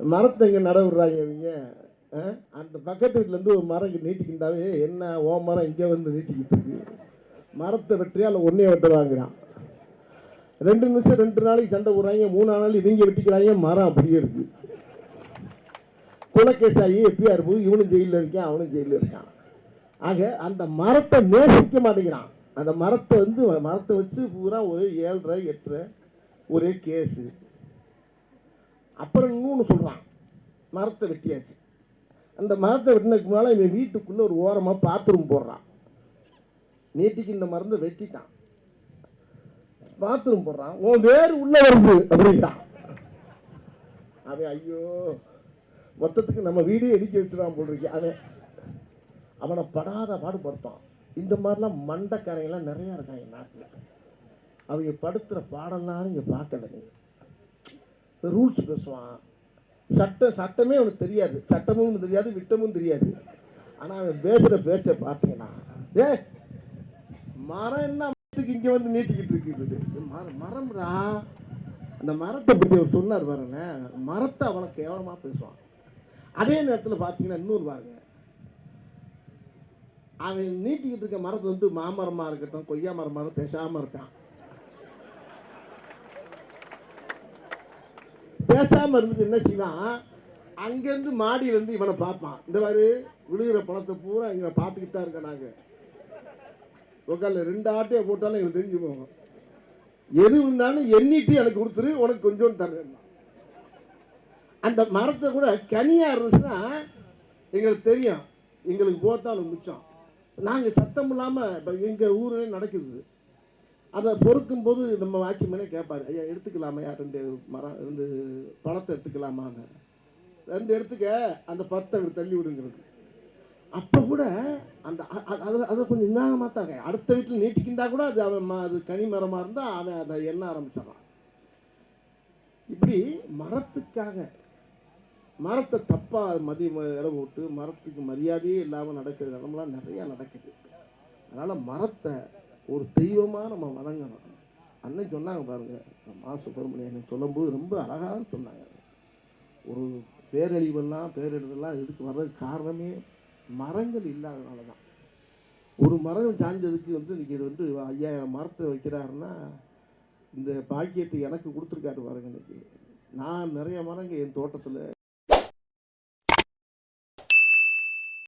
மரத்தை இங்கே நட விடுறாங்க இவங்க? அந்த பக்கத்து வீட்டிலேருந்து ஒரு மரம் இங்கே நீட்டிக்கிட்டாவே என்ன ஓ மரம் இங்கே வந்து நீட்டிக்கிட்டு இருக்கு? மரத்தை வெட்டியா அதில் ஒன்றே வெட்ட வாங்குறான்? ரெண்டு நிமிஷம் ரெண்டு நாளைக்கு சண்டை போடுறாங்க மூணு நாள் இவங்க வெட்டிக்கிறாங்க மரம் அப்படியே இருக்கு. குலக்கேஸ் ஆகி எப்பிஆர் போய் இவனும் ஜெயிலில் இருக்கான் அவனும் ஜெயிலில் இருக்கான். ஆக அந்த மரத்தை நேசிக்க மாட்டேங்கிறான். அந்த மரத்தை வந்து மரத்தை வச்சு பூரா ஒரு ஏழரை எட்டரை ஒரே கேஸு அப்புறம் இன்னொன்று சொல்கிறான் மரத்தை வெட்டியாச்சு. அந்த மரத்தை வெட்டினதுக்கு முன்னால் இவன் வீட்டுக்குள்ளே ஒரு ஓரமாக பாத்ரூம் போடுறான். நீட்டிக்கு இந்த மருந்தை வெட்டிட்டான். பாத்ரூம் போடுறான். உன் வேறு உள்ள வருது அப்படிங்கிறான். அவன் ஐயோ மொத்தத்துக்கு நம்ம வீடே இடிக்க வச்சுருவான் போடுறீங்க அவன் அவனை படாத பாடுபடுத்தான். இந்த மாதிரிலாம் மண்டக்காரங்கெல்லாம் நிறையா இருக்காங்க நாட்டில். அவங்க படுத்துகிற பாடலாம் நீங்கள் பார்க்கல நீங்கள் ரூல்ஸ் பேசுவான். சட்டம் சட்டமே அவனுக்கு தெரியாது. சட்டமும் தெரியாது விட்டமும் தெரியாது. ஆனால் அவன் பேசுகிற பேச்சை பார்த்தீங்கன்னா ஏ மரம் என்ன மரத்துக்கு இங்கே வந்து நீட்டிக்கிட்டு இருக்குது? மரம் மரம்டா. அந்த மரத்தை பற்றி அவர் சொன்னார் பாருங்க. மரத்தை அவனை கேவலமாக பேசுவான். அதே நேரத்தில் பார்த்தீங்கன்னா இன்னொரு பாருங்க. அவன் நீட்டிக்கிட்டு இருக்க மரத்து வந்து மாமரமாக இருக்கட்டும் கொய்யா மரமாக பேசாமல் இருக்கான். பேசாமல் இருந்துட்டு என்ன செய்வான்? அங்கேருந்து மாடியிலேருந்து இவனை பார்ப்பான். இந்த மாதிரி விழுகிற பழத்தை பூரா இவனை பார்த்துக்கிட்டா இருக்க நாங்கள் உக்கால ரெண்டு ஆட்டையை போட்டாலும் எனக்கு தெரிஞ்சு போகும் எது இருந்தாலும் எண்ணிட்டு எனக்கு கொடுத்துரு உனக்கு கொஞ்சோண்டு தரேன். அந்த மரத்தை கூட கனியாக இருந்துச்சுன்னா எங்களுக்கு தெரியும். எங்களுக்கு போத்தாலும் மிச்சம். நாங்கள் சத்தம் இல்லாமல் இப்போ எங்கள் ஊரில் நடக்குது. அதை பொறுக்கும் போது நம்ம வாட்சிமேனே கேட்பாரு ஐயா எடுத்துக்கலாமையா ரெண்டு மரம் ரெண்டு பழத்தை எடுத்துக்கலாமான்னு. ரெண்டு எடுத்துக்க அந்த பத்தை அவர் தள்ளி விடுங்கிறது அப்போ கூட அந்த அதை அது அதை கொஞ்சம் நிதானமாக தான் இருக்கேன். அடுத்த வீட்டில் நீட்டிக்கிண்டா கூட அது அவன் ம- அது கனி மரமாக இருந்தால் அவன் அதை எண்ண ஆரம்பிச்சிடறான். இப்படி மரத்துக்காக மரத்தை தப்பாக மதி ம- இடம் விட்டு மரத்துக்கு மரியாதையே இல்லாமல் நடக்கிற இடம்லாம் நிறையா நடக்குது. அதனால் மரத்தை ஒரு தெய்வமாக நம்ம வணங்கணும். அன்னைக்கு சொன்னாங்க பாருங்க மா சுப்பிரமணியன் சொல்லும்போது ரொம்ப அழகாக சொன்னாங்க. ஒரு பேரழிவெல்லாம் பேரழிவெல்லாம் இதுக்கு வர்றதுக்கு காரணமே மரங்கள் இல்லாதனால தான் ஒரு மரம் சாய்ந்ததுக்கு வந்து இன்றைக்கி இது வந்து ஐயாயிரம் மரத்தை வைக்கிறாருன்னா இந்த பாக்கியத்தை எனக்கு கொடுத்துருக்காரு பாருங்க இன்னைக்கு நான் நிறைய மரங்கள் என் தோட்டத்தில்